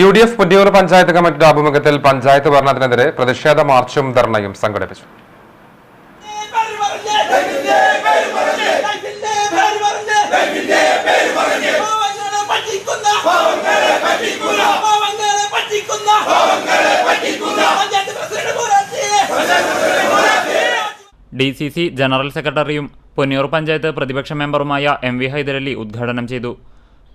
U D F Puthiyur panchayat കമ്മിറ്റിയുടെ ആഭിമുഖ്യത്തിൽ പഞ്ചായത്ത് ഭരണത്തിനെതിരെ പ്രതിഷേധ മാർച്ചും ധർണയും സംഘടിപ്പിച്ചു. ഡി സി സി ജനറൽ സെക്രട്ടറിയും പൊന്നിയൂർ പഞ്ചായത്ത് പ്രതിപക്ഷ മെമ്പറുമായ എം വി ഹൈദരലി ഉദ്ഘാടനം ചെയ്തു.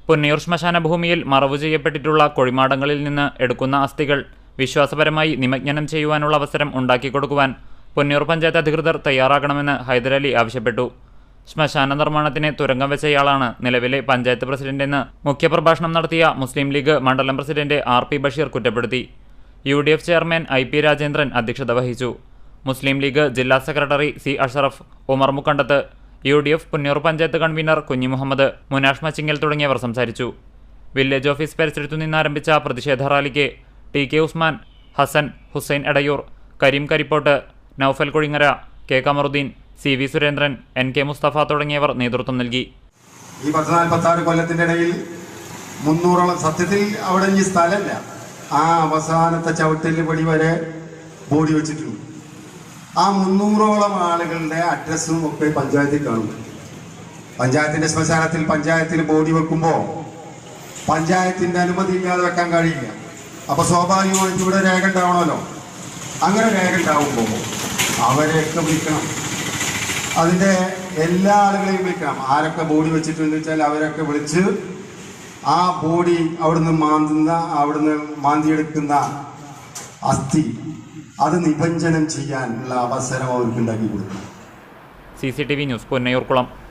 പൊന്നിയൂർ ശ്മശാന ഭൂമിയിൽ മറവു ചെയ്യപ്പെട്ടിട്ടുള്ള കൊഴിമാടങ്ങളിൽ നിന്ന് എടുക്കുന്ന അസ്ഥികൾ വിശ്വാസപരമായി നിമജ്ഞനം ചെയ്യുവാനുള്ള അവസരം ഉണ്ടാക്കിക്കൊടുക്കുവാൻ പൊന്നിയൂർ പഞ്ചായത്ത് അധികൃതർ തയ്യാറാകണമെന്ന് ഹൈദരലി ആവശ്യപ്പെട്ടു. ശ്മശാന നിർമ്മാണത്തിന് തുരങ്കം വെച്ചയാളാണ് നിലവിലെ പഞ്ചായത്ത് പ്രസിഡന്റെന്ന് മുഖ്യപ്രഭാഷണം നടത്തിയ മുസ്ലിം ലീഗ് മണ്ഡലം പ്രസിഡന്റ് ആർ പി ബഷീർ കുറ്റപ്പെടുത്തി. U D F chairman I P Rajendran അധ്യക്ഷത വഹിച്ചു. മുസ്ലിം ലീഗ് ജില്ലാ secretary C Ashraf Umar Mukkandath U D F Punnoor panchayat convener Kunhimuhammad Munash Machingal തുടങ്ങിയവർ സംസാരിച്ചു. വില്ലേജ് ഓഫീസ് പരിസരത്തു നിന്നാരംഭിച്ച പ്രതിഷേധ റാലിക്ക് T K Usman Hassan Hussain Edayur Kareem Karippot Noufal Kuzhingara K Kamaruddin C V Surendran N K Musthafa തുടങ്ങിയവർ നേതൃത്വം നൽകി. ഈ പത്ത് നാൽപ്പത്തി ഇടയിൽ മുന്നൂറോളം സത്യത്തിൽ അവിടെ ഈ സ്ഥലമല്ല. ആ അവസാനത്തെ ചവിട്ടിൽ പടി വരെ ബോഡി വെച്ചിട്ടുണ്ട്. ആ മുന്നൂറോളം ആളുകളുടെ അഡ്രസ്സും ഒക്കെ പഞ്ചായത്തിൽ കാണും. പഞ്ചായത്തിന്റെ ശ്മശാനത്തിൽ പഞ്ചായത്തിൽ ബോഡി വെക്കുമ്പോൾ പഞ്ചായത്തിന്റെ അനുമതി ഇല്ലാതെ വെക്കാൻ കഴിയില്ല. അപ്പൊ സ്വാഭാവികമായിട്ട് ഇവിടെ രേഖ ഉണ്ടാവണമല്ലോ. അങ്ങനെ രേഖ ഉണ്ടാവുമ്പോൾ അവരെയൊക്കെ വിളിക്കണം. അതിന്റെ എല്ലാ ആളുകളെയും വിളിക്കണം. ആരൊക്കെ ബോഡി വെച്ചിട്ടുണ്ട് വെച്ചാൽ അവരൊക്കെ വിളിച്ച് ആ ബോഡി അവിടുന്ന് മാന്തുന്ന അവിടുന്ന് മാന്തിയെടുക്കുന്ന അസ്ഥി. അത് നിബഞ്ജനം ചെയ്യാനുള്ള അവസരം അവർക്ക് ഉണ്ടാക്കി C C T V news Punnayurkulam.